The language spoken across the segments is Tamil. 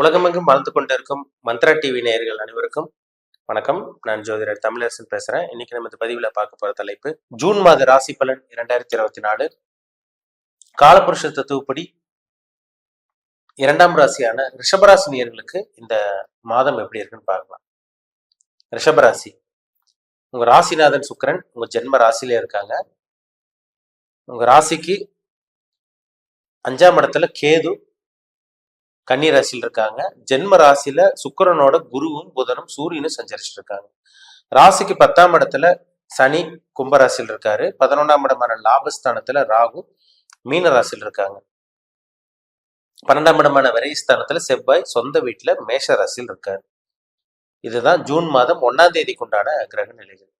உலகமெங்கும் வாழ்ந்து கொண்டிருக்கும் மந்த்ரா டிவி நேயர்கள் அனைவருக்கும் வணக்கம். நான் ஜோதிடர் தமிழரசன் பேசுறேன். இன்னைக்கு நம்ம பதிவில் பதிவுல பார்க்க போற தலைப்பு ஜூன் மாத ராசி பலன் இரண்டாயிரத்தி இருபத்தி நாலு காலபுருஷ தத்துவப்படி இரண்டாம் ராசியான ரிஷபராசி நேயர்களுக்கு இந்த மாதம் எப்படி இருக்குன்னு பார்க்கலாம். ரிஷபராசி. உங்க ராசிநாதன் சுக்கரன் உங்க ஜென்ம ராசியில இருக்காங்க. உங்க ராசிக்கு அஞ்சாம் இடத்துல கேது கன்னி ராசியில் இருக்காங்க. ஜென்ம ராசியில சுக்கரனோட குருவும் புதனும் சூரியனும் சஞ்சரிச்சுட்டு இருக்காங்க ராசிக்கு பத்தாம் இடத்துல சனி கும்பராசியில் இருக்காரு. பதினொன்றாம் இடமான லாபஸ்தானத்துல ராகு மீன ராசியில் இருக்காங்க. பன்னெண்டாம் இடமான விரைஸ்தானத்துல செவ்வாய் சொந்த வீட்டுல மேஷ ராசியில் இருக்காரு. இதுதான் ஜூன் மாதம் ஒன்னாம் தேதிக்கு உண்டான கிரக நிலைகள்.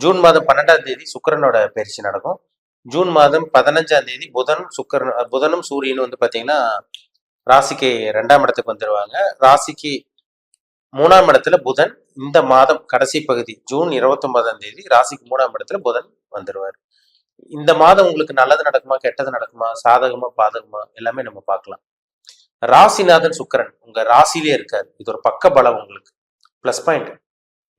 ஜூன் மாதம் பன்னெண்டாம் தேதி சுக்கிரனோட பயிற்சி நடக்கும். ஜூன் மாதம் பதினஞ்சாம் தேதி புதன் சுக்கரன் புதனும் சூரியனும் வந்து பாத்தீங்கன்னா ராசிக்கு ரெண்டாம் இடத்துக்கு வந்துடுவாங்க ராசிக்கு மூணாம் இடத்துல புதன். இந்த மாதம் கடைசி பகுதி ஜூன் இருபத்தி ஒன்பதாம் தேதி ராசிக்கு மூணாம் இடத்துல புதன் வந்துடுவார் இந்த மாதம் உங்களுக்கு நல்லது நடக்குமா கெட்டது நடக்குமா சாதகமா பாதகமா எல்லாமே நம்ம பார்க்கலாம். ராசிநாதன் சுக்கிரன் உங்க ராசிலே இருக்காரு. இது ஒரு பக்க பலம் உங்களுக்கு. ப்ளஸ் பாயிண்ட்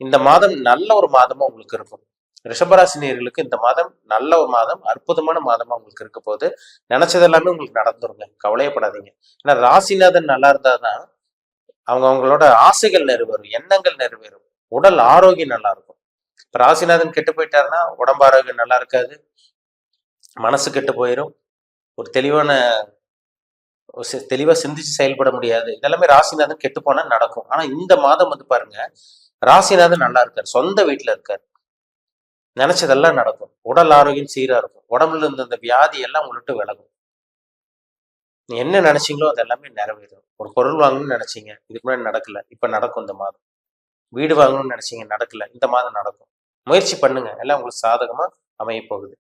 இந்த மாதம் நல்ல ஒரு மாதமா உங்களுக்கு இருக்கும். ரிஷபராசினியர்களுக்கு இந்த மாதம் நல்ல ஒரு மாதம் அற்புதமான மாதமா உங்களுக்கு இருக்க போது நினைச்சது எல்லாமே உங்களுக்கு நடந்துருங்க. கவலையப்படாதீங்க. ஏன்னா ராசிநாதன் நல்லா இருந்தாதான் அவங்க அவங்களோட ஆசைகள் நிறைவேறும் எண்ணங்கள் நிறைவேறும். உடல் ஆரோக்கியம் நல்லா இருக்கும். இப்ப ராசிநாதன் கெட்டு போயிட்டாருன்னா உடம்பு ஆரோக்கியம் நல்லா இருக்காது. மனசு கெட்டு போயிடும் ஒரு தெளிவான ஒரு தெளிவா சிந்திச்சு செயல்பட முடியாது. இதெல்லாமே ராசிநாதன் கெட்டு போனா நடக்கும். ஆனா இந்த மாதம் வந்து பாருங்க ராசிநாதன் நல்லா இருக்காரு. சொந்த வீட்டுல இருக்காரு. நினைச்சதெல்லாம் நடக்கும். உடல் ஆரோக்கியம் சீரா இருக்கும். உடம்புல இருந்த இந்த வியாதி எல்லாம் உங்கள்கிட்ட விலகும். நீ என்ன நினைச்சீங்களோ அது எல்லாமே நிறைவேறும். ஒரு பொருள் வாங்கணும்னு நினைச்சீங்க இதுக்கு முன்னாடி நடக்கல. இப்ப நடக்கும் இந்த மாதம். வீடு வாங்கணும்னு நினைச்சீங்க நடக்கல. இந்த மாதம் நடக்கும். முயற்சி பண்ணுங்க. எல்லாம் உங்களுக்கு சாதகமா அமைய போகுது.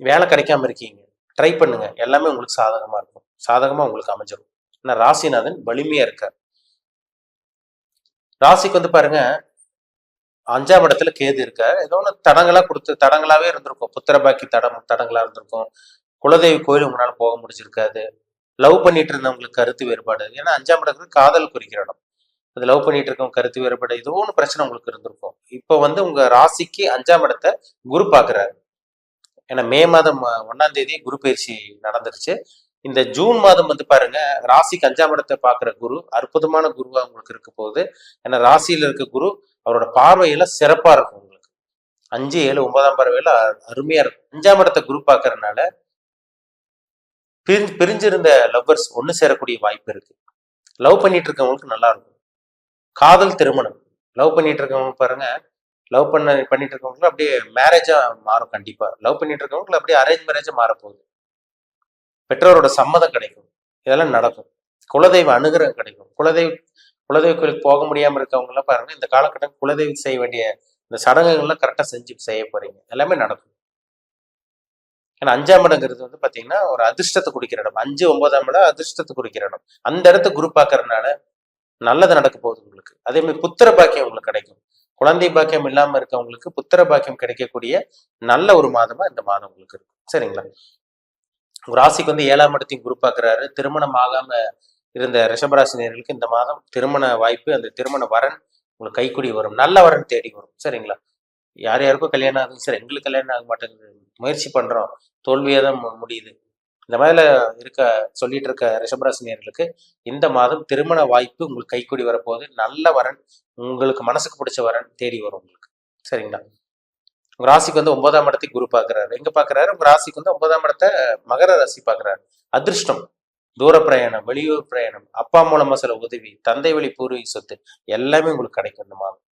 வேலை கிடைக்காம இருக்கீங்க. ட்ரை பண்ணுங்க. எல்லாமே உங்களுக்கு சாதகமா இருக்கும். சாதகமா உங்களுக்கு அமைஞ்சிடும் ஏன்னா ராசிநாதன் வலிமையா இருக்கார். ராசிக்கு வந்து பாருங்க அஞ்சாம் இடத்துல கேது இருக்க ஏதோ ஒன்று தடங்களா கொடுத்து தடங்களாவே இருந்திருக்கும். புத்திரபாக்கி தடம் தடங்களா இருந்திருக்கும். குலதெய்வ கோயில் உங்களால போக முடிஞ்சிருக்காது. லவ் பண்ணிட்டு இருந்தவங்களுக்கு கருத்து வேறுபாடு. ஏன்னா அஞ்சாம் இடத்துக்கு காதல் குறிக்கிற இடம். அது லவ் பண்ணிட்டு இருக்கவங்க கருத்து வேறுபாடு ஏதோ ஒன்று பிரச்சனை உங்களுக்கு இருந்திருக்கும். இப்போ வந்து உங்க ராசிக்கு அஞ்சாம் இடத்தை குரு பாக்குறாரு. ஏன்னா மே மாதம் ஒன்னாம் தேதி குரு பயிற்சி நடந்துருச்சு. இந்த ஜூன் மாதம் வந்து பாருங்க ராசிக்கு அஞ்சாம் இடத்தை பாக்குற குரு அற்புதமான குருவா உங்களுக்கு இருக்க போகுது. ஏன்னா ராசியில இருக்க குரு அவரோட பார்வையில சிறப்பா இருக்கும் உங்களுக்கு. அஞ்சு ஏழு ஒன்பதாம் பார்வையில அருமையா இருக்கும். அஞ்சாம் இடத்தை குரூப் பாக்குறதுனால பிரிஞ்சு பிரிஞ்சிருந்த லவ்வர்ஸ் ஒண்ணு சேரக்கூடிய வாய்ப்பு இருக்கு. லவ் பண்ணிட்டு இருக்கவங்களுக்கு நல்லா இருக்கும். காதல் திருமணம். லவ் பண்ணிட்டு இருக்கவங்க பாருங்க லவ் பண்ண பண்ணிட்டு இருக்கவங்களுக்கு அப்படியே மேரேஜா மாறும் கண்டிப்பா. லவ் பண்ணிட்டு இருக்கவங்களுக்கு அப்படியே அரேஞ்ச் மேரேஜா மாறப்போகுது. பெற்றோரோட சம்மதம் கிடைக்கும். இதெல்லாம் நடக்கும். குலதெய்வ அனுகிரகம் கிடைக்கும். குலதெய்வ குலதெய்வ கோயிலுக்கு போக முடியாம இருக்கவங்க எல்லாம் பாருங்க இந்த காலகட்டம் குலதெய்வம் செய்ய வேண்டிய இந்த சடங்குகள்லாம் கரெக்டா செஞ்சு செய்ய போறீங்க. எல்லாமே நடக்கும். ஏன்னா அஞ்சாம் இடங்கிறது வந்து பாத்தீங்கன்னா ஒரு அதிர்ஷ்டத்தை குடிக்கிற இடம். அஞ்சு ஒன்பதாம் இடம் அதிர்ஷ்டத்தை குறிக்கிற இடம். அந்த இடத்த குரூப் பார்க்கறதுனால நல்லது நடக்க போகுது உங்களுக்கு. அதே மாதிரி புத்திர பாக்கியம் உங்களுக்கு கிடைக்கும். குழந்தை பாக்கியம் இல்லாம இருக்கவங்களுக்கு புத்திர பாக்கியம் கிடைக்கக்கூடிய நல்ல ஒரு மாதமா இந்த மாதம் உங்களுக்கு இருக்கும். சரிங்களா? ராசிக்கு வந்து ஏழாம் இடத்தையும் குரு பாக்குறாரு திருமணம் ஆகாம இருந்த ரிஷபராசினியர்களுக்கு இந்த மாதம் திருமண வாய்ப்பு அந்த திருமண வரன் உங்களுக்கு கைக்குடி வரும். நல்ல வரன் தேடி வரும். சரிங்களா? யார் யாருக்கும் கல்யாணம் ஆகுது? சார் எங்களுக்கு கல்யாணம் ஆக மாட்டேங்குது. முயற்சி பண்றோம். தோல்வியாக தான் முடியுது. இந்த மாதிரில இருக்க சொல்லிட்டு இருக்க ரிஷபராசினியர்களுக்கு இந்த மாதம் திருமண வாய்ப்பு உங்களுக்கு கைக்குடி வரப்போகுது. நல்ல வரன் உங்களுக்கு மனசுக்கு பிடிச்ச வரன் தேடி வரும் உங்களுக்கு. சரிங்களா? உங்க ராசிக்கு வந்து ஒன்பதாம் இடத்தை குரு பாக்குறாரு எங்க பாக்குறாரு உங்க ராசிக்கு வந்து ஒன்பதாம் இடத்தை மகர ராசி பாக்குறாரு அதிர்ஷ்டம். தூர பிரயாணம் வெளியூர் பிரயாணம் அப்பா மூலமா சில உதவி தந்தை வழி பூர்வீக சொத்து எல்லாமே உங்களுக்கு கிடைக்கும் இந்த மாதம்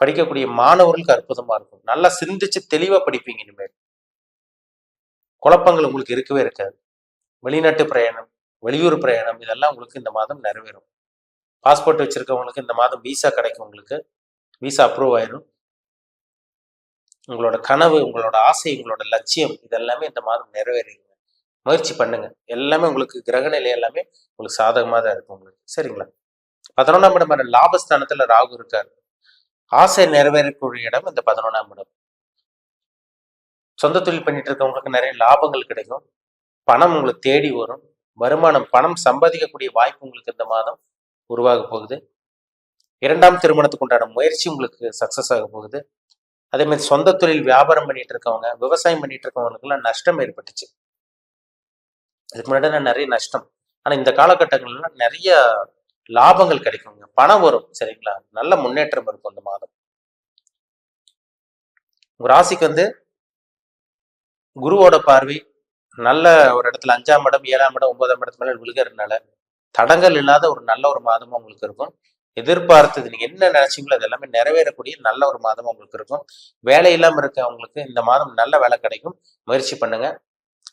படிக்கக்கூடிய மாணவர்களுக்கு அற்புதமா இருக்கும். நல்லா சிந்திச்சு தெளிவா படிப்பீங்க இனிமேல். குழப்பங்கள் உங்களுக்கு இருக்கவே இருக்காது. வெளிநாட்டு பிரயாணம் வெளியூர் பிரயாணம் இதெல்லாம் உங்களுக்கு இந்த மாதம் நிறைவேறும். பாஸ்போர்ட் வச்சிருக்கவங்களுக்கு இந்த மாதம் விசா கிடைக்கும் உங்களுக்கு. விசா அப்ரூவ் ஆயிரும். உங்களோட கனவு உங்களோட ஆசை உங்களோட லட்சியம் இதெல்லாமே இந்த மாதம் நிறைவேறும் முயற்சி பண்ணுங்க. எல்லாமே உங்களுக்கு கிரக நிலை எல்லாமே உங்களுக்கு சாதகமாக தான் இருக்கும் உங்களுக்கு. சரிங்களா? பதினொன்றாம் இடம் லாபஸ்தானத்துல ராகு இருக்கார். ஆசை நிறைவேறக்கூடிய இடம் இந்த பதினொன்றாம் இடம். சொந்த தொழில் பண்ணிட்டு இருக்கவங்களுக்கு நிறைய லாபங்கள் கிடைக்கும். பணம் உங்களுக்கு தேடி வரும். வருமானம் பணம் சம்பாதிக்கக்கூடிய வாய்ப்பு உங்களுக்கு இந்த மாதம் உருவாக போகுது. இரண்டாம் திருமணத்துக்கு உண்டான முயற்சி உங்களுக்கு சக்சஸ் ஆக போகுது. அதே மாதிரி சொந்த தொழில் வியாபாரம் பண்ணிட்டு இருக்கவங்க விவசாயம் பண்ணிட்டு இருக்கவங்களுக்குலாம் நஷ்டம் ஏற்பட்டுச்சு. இதுக்கு முன்னாடி நிறைய நஷ்டம். ஆனா இந்த காலகட்டங்கள்ல நிறைய லாபங்கள் கிடைக்குங்க. பணம் வரும் சரிங்களா? நல்ல முன்னேற்றம் இருக்கும் இந்த மாதம். உங்க ராசிக்கு வந்து குருவோட பார்வை நல்ல ஒரு இடத்துல அஞ்சாம் இடம் ஏழாம் இடம் ஒன்பதாம் இடத்து மேல விழுகிறதுனால தடங்கள் இல்லாத ஒரு நல்ல ஒரு மாதமா உங்களுக்கு இருக்கும். எதிர்பார்த்தது நீங்க என்ன நினைச்சீங்களோ அது எல்லாமே நிறைவேறக்கூடிய நல்ல ஒரு மாதமா உங்களுக்கு இருக்கும். வேலை இல்லாம இருக்கவங்களுக்கு இந்த மாதம் நல்ல வேலை கிடைக்கும். முயற்சி பண்ணுங்க.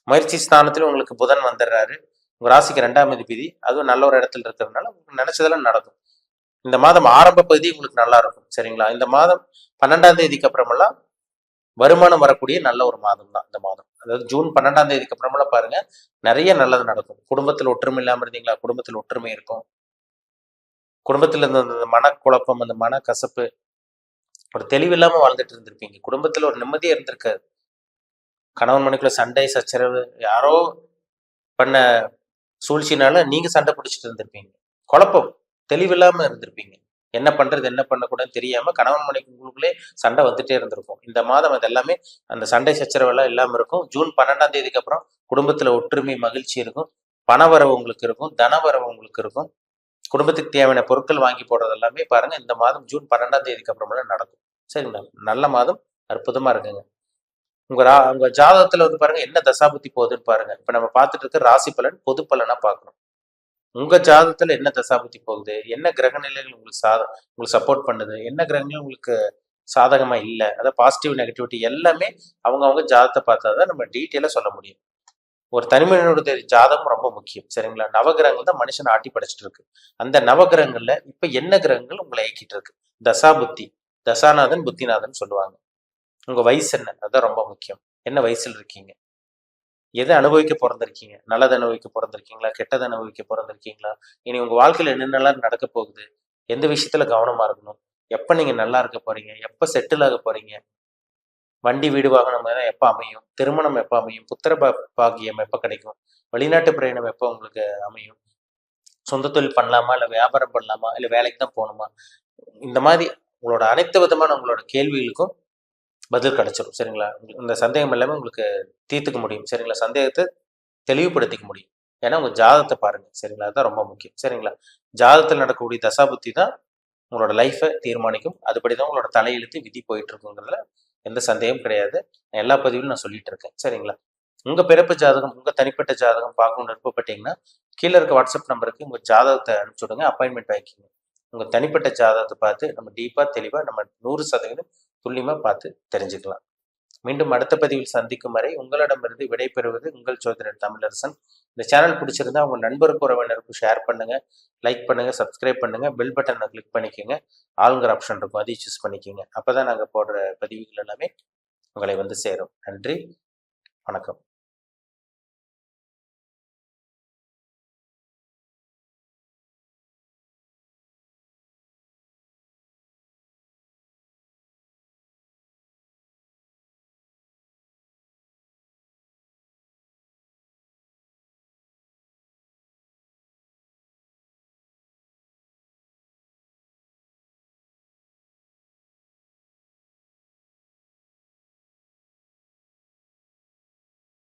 முயற்சி ஸ்தானத்தில் உங்களுக்கு புதன் வந்துடுறாரு. உங்கள் ராசிக்கு ரெண்டாம் அதிபதி. அதுவும் நல்ல ஒரு இடத்துல இருக்கிறதுனால உங்களுக்கு நினைச்சதெல்லாம் நடக்கும். இந்த மாதம் ஆரம்ப பகுதி உங்களுக்கு நல்லா இருக்கும் சரிங்களா? இந்த மாதம் பன்னெண்டாம் தேதிக்கு அப்புறமெல்லாம் வருமானம் வரக்கூடிய நல்ல ஒரு மாதம் தான் இந்த மாதம். அதாவது ஜூன் பன்னெண்டாம் தேதிக்கு அப்புறமெல்லாம் பாருங்க நிறைய நல்லது நடக்கும். குடும்பத்தில் ஒற்றுமை இல்லாமல் இருந்தீங்களா? குடும்பத்தில் ஒற்றுமை இருக்கும். குடும்பத்துல இருந்த அந்த மனக்குழப்பம் அந்த மன கசப்பு ஒரு தெளிவில்லாம வாழ்ந்துட்டு இருந்திருப்பீங்க. குடும்பத்தில் ஒரு நிம்மதியாக இருந்திருக்காது. கணவன் மனைக்குள்ள சண்டை சச்சரவு யாரோ பண்ண சூழ்ச்சினால நீங்க சண்டை பிடிச்சிட்டு இருந்திருப்பீங்க. குழப்பம் தெளிவில்லாம இருந்திருப்பீங்க. என்ன பண்றது என்ன பண்ணக்கூடாதுன்னு தெரியாம கணவன் மனைக்கு உங்களுக்குள்ளே சண்டை வந்துட்டே இருந்திருக்கும். இந்த மாதம் அது எல்லாமே அந்த சண்டை சச்சரவு எல்லாம் இல்லாம இருக்கும். ஜூன் பன்னெண்டாம் தேதிக்கு அப்புறம் குடும்பத்துல ஒற்றுமை மகிழ்ச்சி இருக்கும். பணவரவு உங்களுக்கு இருக்கும் தனவரவு உங்களுக்கு இருக்கும். குடும்பத்துக்கு தேவையான பொருட்கள் வாங்கி போடுறது எல்லாமே பாருங்க இந்த மாதம் ஜூன் பன்னெண்டாம் தேதிக்கு அப்புறமெல்லாம் நடக்கும். சரிங்களா நல்ல மாதம் அற்புதமா இருக்குங்க. உங்க ரா உங்க ஜாதகத்துல வந்து பாருங்க என்ன தசாபுத்தி போகுதுன்னு பாருங்க. இப்ப நம்ம பார்த்துட்டு இருக்க ராசி பலன் பொது பலனா பார்க்கணும். உங்க ஜாதகத்துல என்ன தசாபுத்தி போகுது? என்ன கிரக நிலைகள் உங்களுக்கு சாத உங்களுக்கு சப்போர்ட் பண்ணுது? என்ன கிரகங்கள் உங்களுக்கு சாதகமா இல்லை? அதாவது பாசிட்டிவ் நெகட்டிவிட்டி எல்லாமே அவங்க அவங்க ஜாதகத்தை பார்த்தா தான் நம்ம டீட்டெயிலாக சொல்ல முடியும். ஒரு தனிமனிதனுடைய ஜாதகம் ரொம்ப முக்கியம். சரிங்களா? நவகிரகங்கள் தான் மனுஷன் ஆட்டி படைச்சிட்டு இருக்கு. அந்த நவகிரகங்கள்ல இப்ப என்ன கிரகங்கள் உங்களை இயக்கிட்டு இருக்கு? தசாபுத்தி தசாநாதன் புத்திநாதன் சொல்லுவாங்க. உங்கள் வயசு என்ன? அதுதான் ரொம்ப முக்கியம். என்ன வயசில் இருக்கீங்க? எதை அனுபவிக்க பிறந்திருக்கீங்க? நல்லது அனுபவிக்க பிறந்திருக்கீங்களா? கெட்டதை அனுபவிக்க பிறந்திருக்கீங்களா? இனி உங்கள் வாழ்க்கையில் என்னென்னலாம் நடக்க போகுது? எந்த விஷயத்துல கவனமாக இருக்கணும்? எப்போ நீங்கள் நல்லா இருக்க போறீங்க? எப்போ செட்டில் ஆக போறீங்க? வண்டி வீடு வாகனம் எல்லாம் எப்போ அமையும்? திருமணம் எப்போ அமையும்? புத்திர பா- பாக்கியம் எப்போ கிடைக்கும்? வெளிநாட்டு பிரயாணம் எப்போ உங்களுக்கு அமையும்? சொந்த தொழில் பண்ணலாமா? இல்லை வியாபாரம் பண்ணலாமா? இல்லை வேலைக்கு தான் போகணுமா? இந்த மாதிரி உங்களோட அனைத்து விதமான உங்களோட கேள்விகளுக்கும் பதில் கிடைச்சிரும் சரிங்களா? உங்களுக்கு இந்த சந்தேகம் எல்லாமே உங்களுக்கு தீர்த்துக்க முடியும் சரிங்களா? சந்தேகத்தை தெளிவுபடுத்திக்க முடியும். ஏன்னா உங்கள் ஜாதகத்தை பாருங்கள் சரிங்களா? அதுதான் ரொம்ப முக்கியம் சரிங்களா? ஜாதகத்தில் நடக்கக்கூடிய தசாபுத்தி தான் உங்களோட லைஃபை தீர்மானிக்கும். அதுபடி தான் உங்களோட தலையெழுத்து விதி போயிட்டு இருக்குங்கிறதுல எந்த சந்தேகமும் கிடையாது. நான் எல்லா பதிவிலும் நான் சொல்லிட்டு இருக்கேன் சரிங்களா? உங்க பிறப்பு ஜாதகம் உங்க தனிப்பட்ட ஜாதகம் பார்க்கணும்னு விருப்பப்பட்டீங்கன்னா கீழே இருக்க வாட்ஸ்அப் நம்பருக்கு உங்க ஜாதகத்தை அனுப்பிச்சுடுங்க அப்பாயின்மெண்ட் வாங்கிக்கோங்க. உங்க தனிப்பட்ட ஜாதகத்தை பார்த்து நம்ம டீப்பா தெளிவா நம்ம நூறு சதவீதம் துல்லியமாக பார்த்து தெரிஞ்சுக்கலாம். மீண்டும் அடுத்த பதிவில் சந்திக்கும் வரை உங்களிடமிருந்து விடைபெறுவது உங்கள் சோதரர் தமிழரசன். இந்த சேனல் பிடிச்சிருந்தா உங்கள் நண்பருக்கு உறவினருக்கும் ஷேர் பண்ணுங்க லைக் பண்ணுங்க சப்ஸ்கிரைப் பண்ணுங்க பெல் பட்டனை கிளிக் பண்ணிக்கோங்க. ஆளுங்கிற ஆப்ஷன் இருக்கும் அதையும் சூஸ் பண்ணிக்கோங்க. அப்போ தான் நாங்கள் போடுற பதிவுகள் எல்லாமே உங்களை வந்து சேரும். நன்றி வணக்கம்.